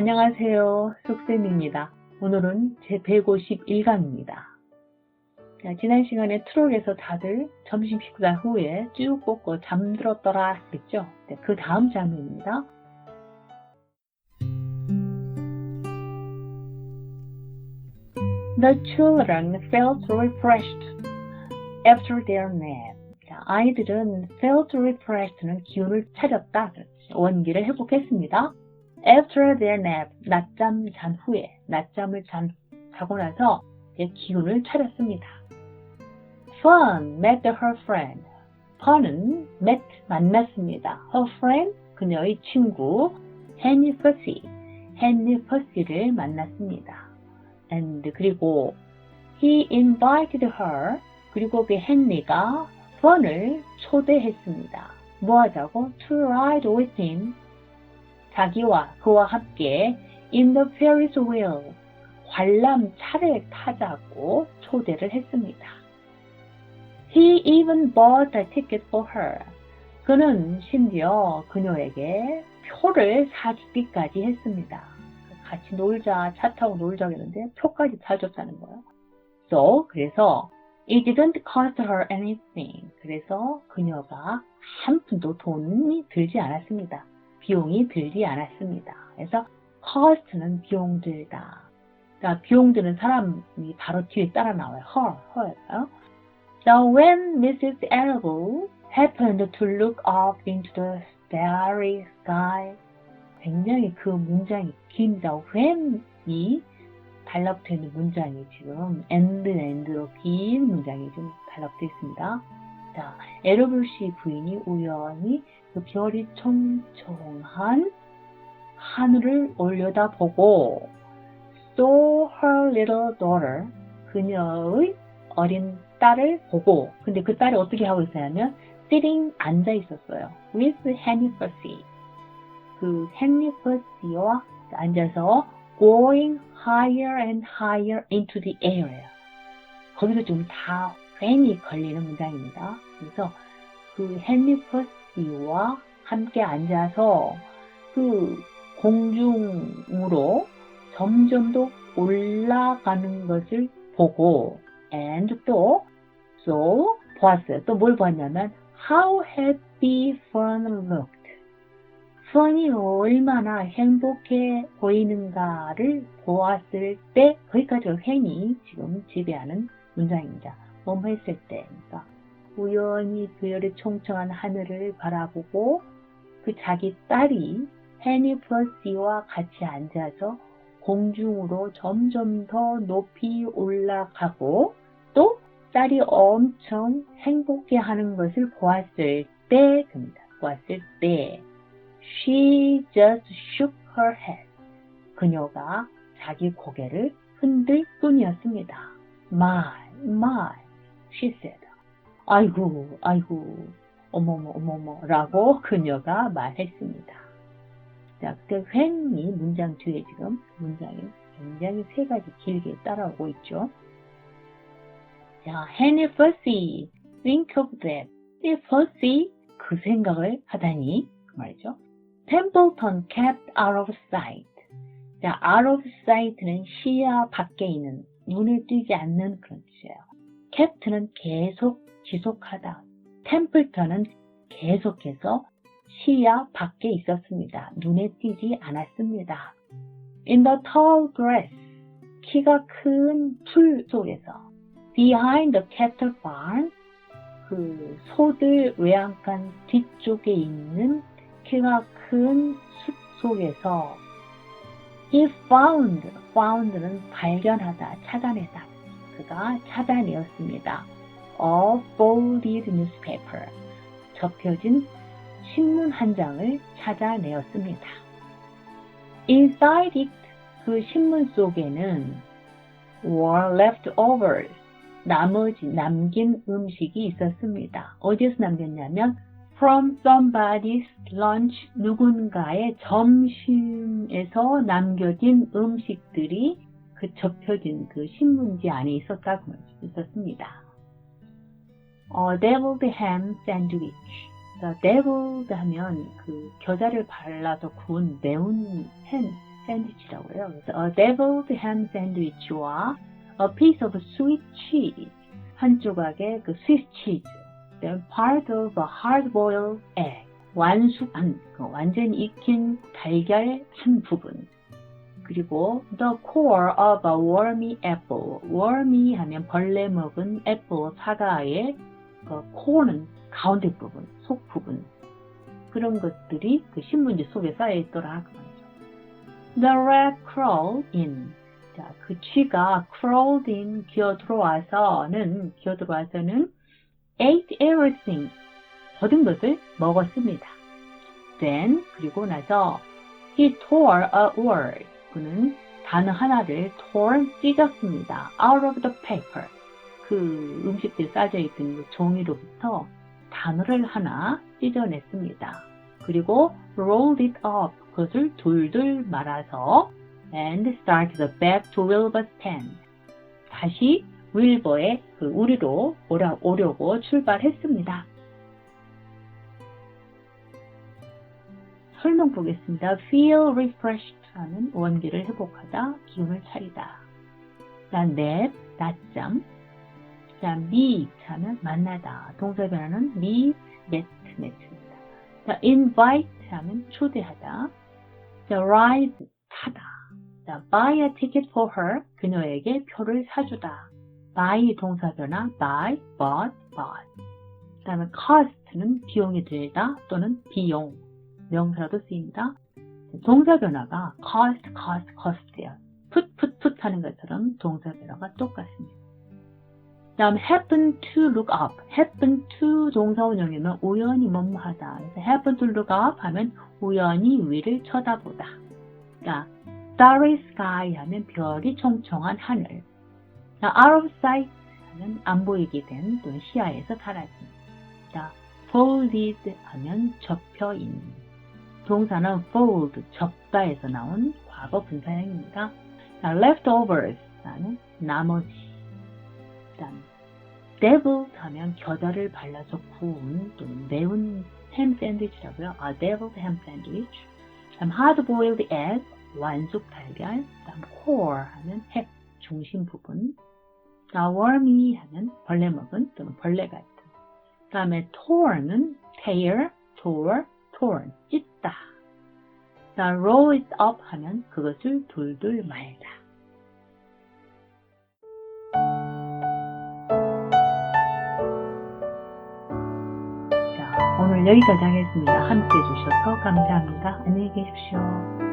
안녕하세요. 쑥쌤입니다. 오늘은 제 151강입니다. 지난 시간에 트럭에서 다들 점심 식사 후에 쭉 뻗고 잠들었더라 했죠. 네, 그 다음 장면입니다. The children felt refreshed after their nap. 자, 아이들은 felt refreshed는 기운을 차렸다. 원기를 회복했습니다. After their nap, 낮잠 잔 후에, 낮잠을 잔, 자고 나서 기운을 차렸습니다. Fun met her friend. Fun은 met, 만났습니다. Her friend, 그녀의 친구, Henry Percy, Henry Percy를 만났습니다. And 그리고 he invited her, 그리고 그 헨리가 펀을 초대했습니다. 뭐 하자고? To ride with him. 자기와 그와 함께 in the Ferris wheel. 관람 차를 타자고 초대를 했습니다. He even bought a ticket for her. 그는 심지어 그녀에게 표를 사주기까지 했습니다. 같이 놀자, 차 타고 놀자 했는데 표까지 사줬다는 거예요. So, 그래서 It didn't cost her anything. 그래서 그녀가 한 푼도 돈이 들지 않았습니다. 비용이 들지 않았습니다. 그래서 cost는 비용 들다. 자, 비용 드는 사람이 바로 뒤에 따라 나와요. her, her예요. So when Mrs. Arable happened to look up into the starry sky, 굉장히 그 문장이 깁니다. when이 있는 문장이 지금 and and로 긴 문장이 좀 달라붙어 있습니다. 자, 에러블씨 부인이 우연히 그 별이 총총한 하늘을 올려다보고 saw her little daughter 그녀의 어린 딸을 보고 근데 그 딸이 어떻게 하고 있었냐면 sitting 앉아 있었어요. with Henry Percy 그 헨리 퍼시와 앉아서 going higher and higher into the air. 거기서 좀 다 팬이 걸리는 문장입니다. 그래서 그 헨리 퍼시와 함께 앉아서 그 공중으로 점점 더 올라가는 것을 보고 and 또 so 보았어요. 또 뭘 보았냐면 how happy fun looked. 펀이 얼마나 행복해 보이는가를 보았을 때 거기까지가 팬이 지금 지배하는 문장입니다. 뭐뭐 했을 때 그러니까 우연히 별의 총총한 하늘을 바라보고 그 자기 딸이 해니 퍼시와 같이 앉아서 공중으로 점점 더 높이 올라가고 또 딸이 엄청 행복해 하는 것을 보았을 때 됩니다. 보았을 때 She just shook her head. 그녀가 자기 고개를 흔들 뿐이었습니다. My, my, she said. 아이고, 아이고, 어머머, 어머머, 라고 그녀가 말했습니다. 자, 그 when이 문장 뒤에 지금 문장이 굉장히 세 가지 길게 따라오고 있죠. 자, Henry Fussy, think of that. 이 Fussy, 그 생각을 하다니, 그 말이죠. Templeton kept out of sight. 자, out of sight는 시야 밖에 있는, 눈에 띄지 않는 그런 뜻이에요. Kept는 계속, 지속하다. 템플턴은 계속해서 시야 밖에 있었습니다. 눈에 띄지 않았습니다. In the tall grass, 키가 큰 풀 속에서. Behind the cattle barn, 그 소들 외양간 뒤쪽에 있는 키가 큰 숲 속에서 he found, found는 발견하다, 찾아내다. 그가 찾아내었습니다. A folded newspaper. 접혀진 신문 한 장을 찾아내었습니다. Inside it, 그 신문 속에는 were leftovers, 나머지 남긴 음식이 있었습니다. 어디에서 남겼냐면 from somebody's lunch 누군가의 점심에서 남겨진 음식들이 그 접혀진 그 신문지 안에 있었다고 있었습니다. 어, deviled ham sandwich. 그러니까 deviled 하면 그 겨자를 발라서 구운 매운 햄 샌드위치라고 해요. 그래서 a deviled ham sandwich와 a piece of sweet cheese 한 조각의 그 스위스 치즈, then part of a hard-boiled egg 완숙한 그 완전히 익힌 달걀 한 부분 그리고 the core of a wormy apple wormy 하면 벌레 먹은 apple 사과의 그 core는 가운데 부분 속 부분 그런 것들이 그 신문지 속에 쌓여 있더라 그 말이죠. The rat crawled in 자, 그 쥐가 crawled in 기어 들어와서는 기어 들어와서는 ate everything 모든 것을 먹었습니다. Then 그리고 나서 he tore a word 그는 단어 하나를 tore 찢었습니다. out of the paper 그 음식들 싸져 있던 그 종이로부터 단어를 하나 찢어냈습니다. 그리고 rolled it up 그것을 둘둘 말아서 and started back to Wilbur's tent 다시 윌버의 그 우리로 오려고 출발했습니다. 설명 보겠습니다. feel refreshed 하는 원기를 회복하다, 기운을 차리다. 자, 냅, 낮잠. 자, meet 하면 만나다. 동사 변화는 meet, met, met입니다. 자, invite 하면 초대하다. 자, ride, 타다. 자, buy a ticket for her. 그녀에게 표를 사주다. buy 동사 변화, buy, bought, bought. 그 다음에 cost는 비용이 들다 또는 비용. 명사로도 쓰입니다. 동사 변화가 cost, cost, cost예요. put, put, put 하는 것처럼 동사 변화가 똑같습니다. 다음 happen to look up. happen to 동사 원형이면 우연히 뭐뭐하다. 그래서 happen to look up 하면 우연히 위를 쳐다보다. 자, starry sky 하면 별이 총총한 하늘. 자, out of sight 하면 안 보이게 된 또는 시야에서 사라진. 자, folded 하면 접혀 있는. 동사는 fold, 접다에서 나온 과거 분사형입니다. 자, leftovers 하는 나머지. 그다음 deviled 하면 겨자를 발라서 구운 또는 매운 햄 샌드위치라고요. 아, deviled ham sandwich. 그다음 hard-boiled egg, 완숙 달걀. 그다음 core 하면 핵, 중심 부분. 자, wormy 하면 벌레 먹은 또는 벌레 같은. 그다음에 torn은 tear, tore, torn, 찢다. 자, roll it up 하면 그것을 둘둘 말다. 자, 오늘 여기까지 하겠습니다. 함께 해주셔서 감사합니다. 안녕히 계십시오.